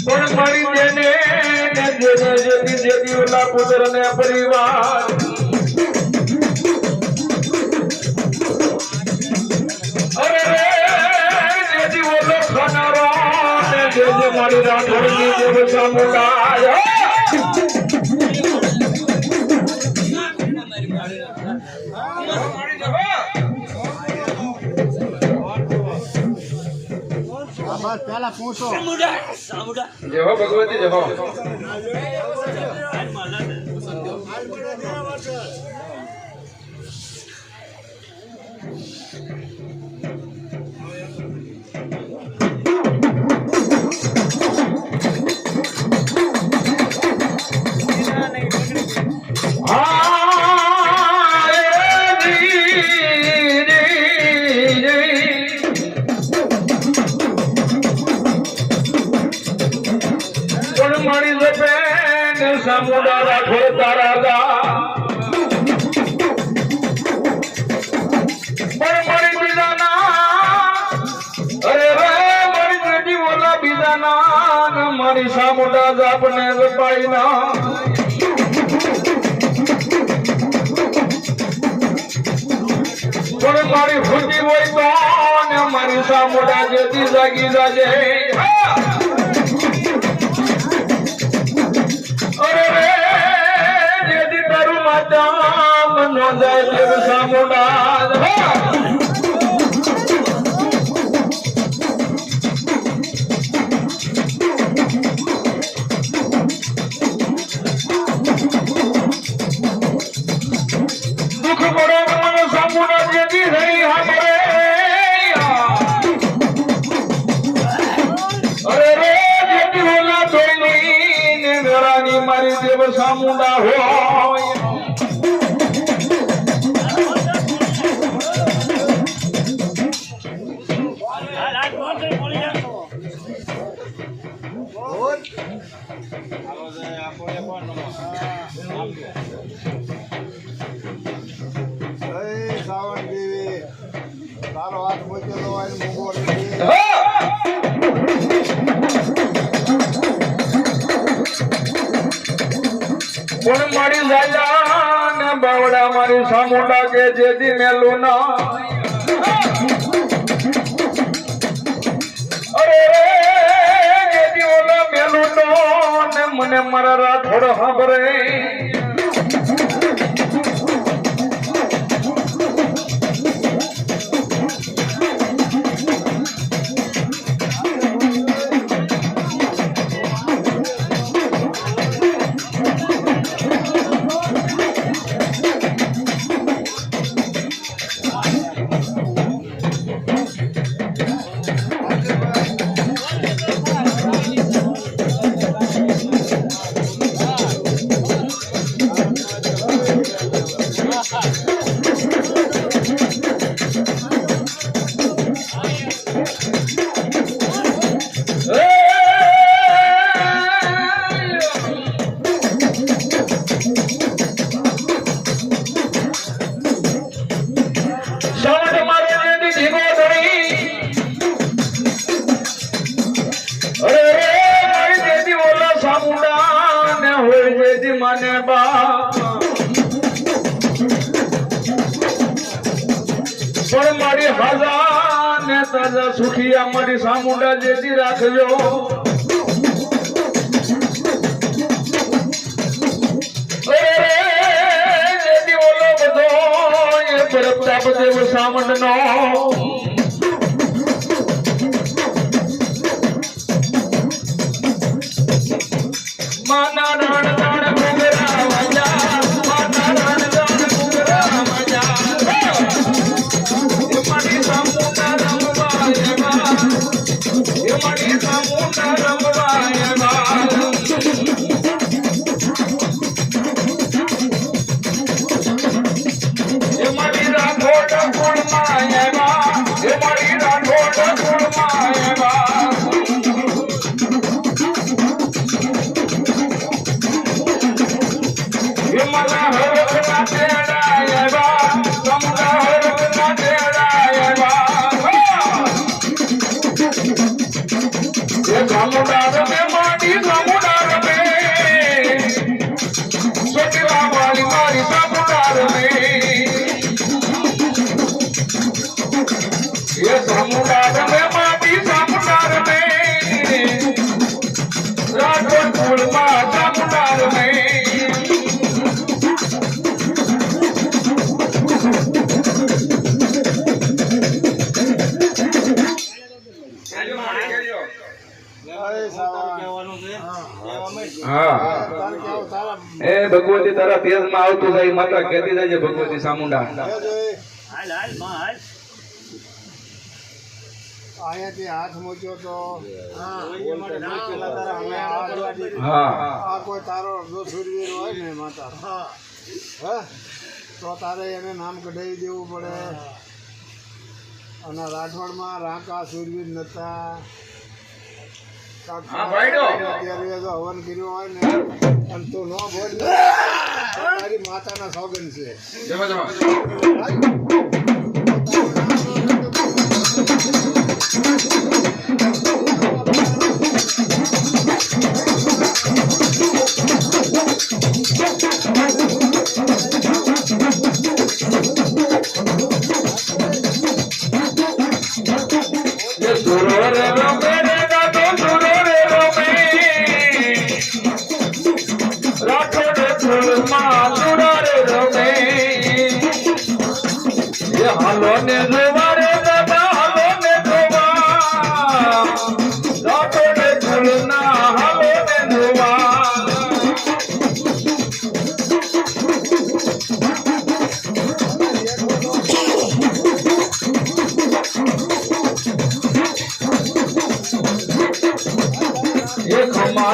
પણ તેને જેને જેથી જેથી ઓલા પુત્ર ને પરિવાર. અરે જેથી ઓલો ખાનારો ને જે જે મારી જે સામુદાય બસ પેલા પૂછો. જય ભગવતી જય મારી સામુડા જાપને રપાઈ ના પણ મારી ખુશી હોય તો ને મારી સામુડા જેથી જાગી જાજે. અરે રે, જેથી તારું માતા મનો જાય સામુડા. ધોઈની ને વેળાની મારી દેવ સામુંડા હોય. સાવણ દેવી તારો હાથ મૂક્યો ને મૂકો પણ મારી સાજા ને બાવડા મારી સામુંડા કે જેથી મેલું ના. અરે જેથી ઓલા મેલું ને મને મારા રાઠોડ સાંભળે તાજા સુખિયા સામુંડા જેથી રાખજો. પ્રતાપ દેવ સામંડ નો એ તારા તેજમાં આવતું જાય માતા કહેતી જાય ભગવતી સામુંડા. અહીંયાથી હાથ મૂક્યો તો તારા અમે આ જોડી. હા. આ કોઈ તારો જો સુરવીર હોય ને માતા. હે. તો તારે એને નામ કઢાવી દેવું પડે. અને રાઠોડમાં રાંકા સુરવીર નતા. અત્યારે હવન કર્યું હોય ને અને તું ન બોલ. તારી માતાના સોગન છે. જમા જમા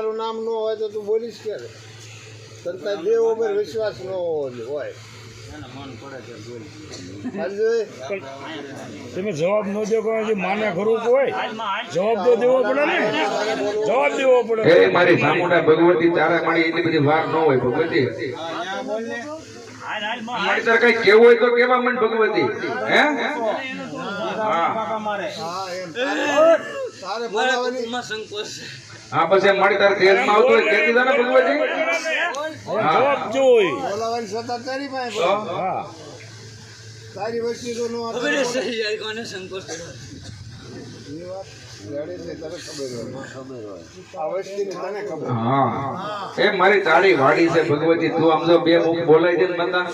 તારી નામ ન હોય તો તું બોલીશ કે તને દેવ ઉપર વિશ્વાસ ન હોય. તમે જવાબ ન દો કે જે માને ખરું હોય જવાબ તો દેવો પડે ને. જવાબ દેવો પડે. હે મારી સામુંડા ભગવતી તારા મારી એટલી બધી વાર ન હોય ભગવતી. મારી તારે કઈ કેવું હોય તો કેવા મન ભગવતી. હે? હા. હા તારે તેજમાં આવતું હોય કેતી તા ને ભગવતી જોઈ. બોલાવાની સત્તા તારી પાસે હા તારી વસ્તી તો ન. એ વાત ખબર હોય. આ વસ્તીની તને ખબર હા. એ મારી તાળી વાડી છે ભગવતી તું આમ જો બે મુખ બોલાઈ દે ને બધા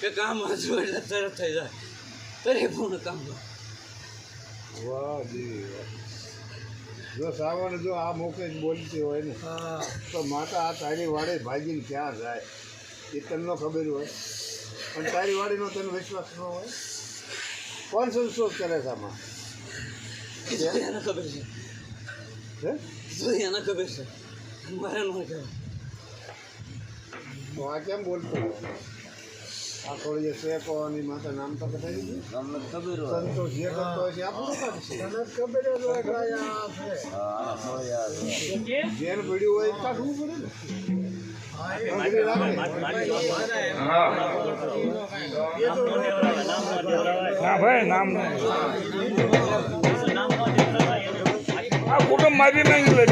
કે કામ હજુ એટલે તરત થઈ જાય. પરિપૂર્ણ કામ વાહ દેવી જો શ્રાવણ જો આ મોકે જ બોલતી હોય ને તો માતા આ તારી વાડે ભાગીને ક્યાં જાય? એ તને ખબર હોય. પણ તારી વાડીનો તને વિશ્વાસ ન હોય? કોણ સંશોધ કરે છે આમાં? ખબર છે. એને ખબર છે. મારે ન તો આ કેમ બોલતો? આ થોડી જે કોની માતા નામ તો બતાવી તમને ખબર સંતોષ જે કરતો હોય છે આપણું કામ છે. તમને ખબર જ હોય કે આ છે. જેન પડ્યું હોય કાઢવું પડે ને. હા ના ભાઈ નામ આ કુટુંબ માફી માંગી લે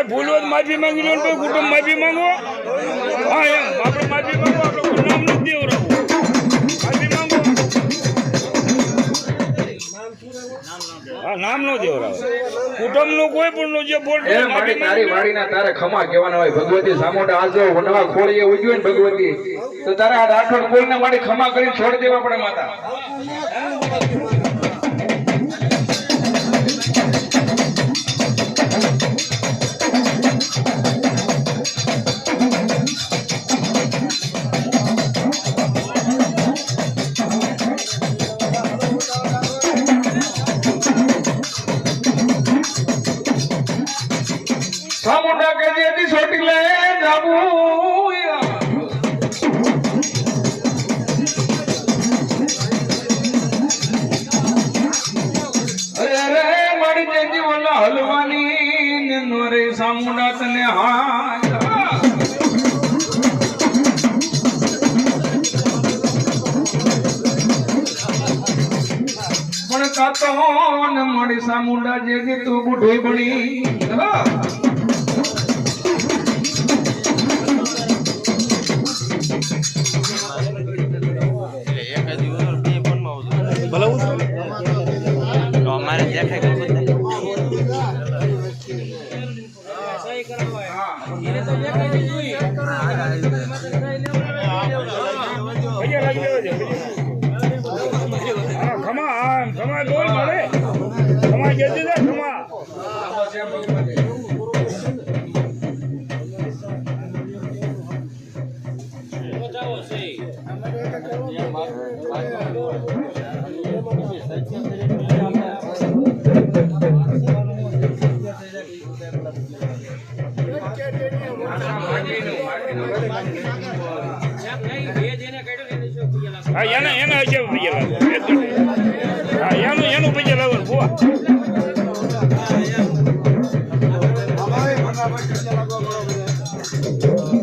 કુટુંબની ભૂલો માફી માંગી લો ભાઈ કુટુંબ માફી માંગો? હા એમ. આપણે માફી માંગો આપણે નામ નથી દેવરાવું. માફી માંગો. હા નામ નો દેવરાવે. કોઈ પણ નું જે માફી તારી. વાડીના તારે ખમા કહેવાના હોય. ભગવતી સામોટા આજો વનવા ખોળીએ ઉજ્યું ને ભગવતી. તો તારે આ રાઠોડ બોલને માટે ખમા કરીને છોડી દેવા પડે માતા. પણ મળી સામુંડા જે તું બુઢી બની. હા. અમારે દેખાય હા એના એને હશે હા એનું એનું પૈયા લાવે. ફટાફટ